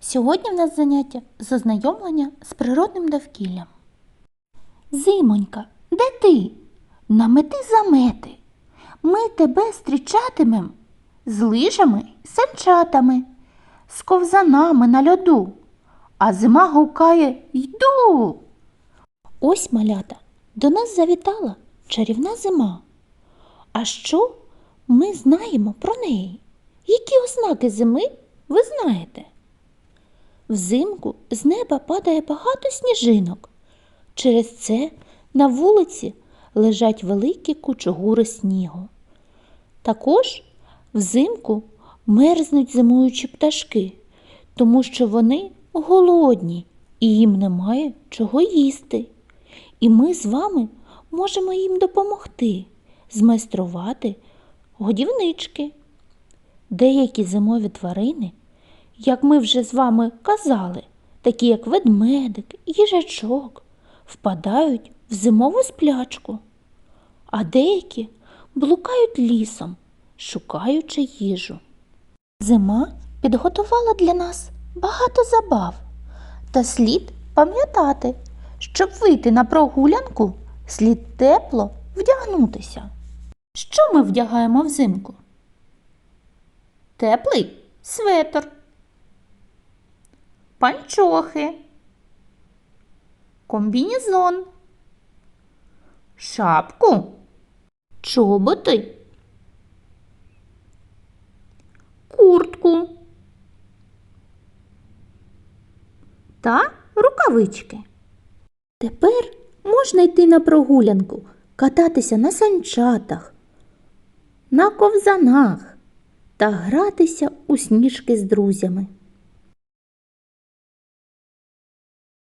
Сьогодні в нас заняття з ознайомлення з природним довкіллям. Зимонька, де ти? Намети замети. Ми тебе зустрічатимем з лижами й санчатами, з ковзанами на льоду, а зима гукає Йду. Ось малята, до нас завітала чарівна зима. А що ми знаємо про неї? Які ознаки зими ви знаєте? Взимку з неба падає багато сніжинок. Через це на вулиці лежать великі кучугури снігу. Також взимку мерзнуть зимуючі пташки, тому що вони голодні і їм немає чого їсти. І ми з вами можемо їм допомогти змайструвати годівнички. Деякі зимові тварини, як ми вже з вами казали, такі як ведмедик, їжачок, впадають в зимову сплячку, а деякі блукають лісом, шукаючи їжу. Зима підготувала для нас багато забав, та слід пам'ятати, щоб вийти на прогулянку, слід тепло вдягнутися. Що ми вдягаємо взимку? Теплий светр, панчохи, комбінезон, шапку, чоботи, куртку. Та рукавички. Тепер можна йти на прогулянку, кататися на санчатах, на ковзанах та гратися у сніжки з друзями.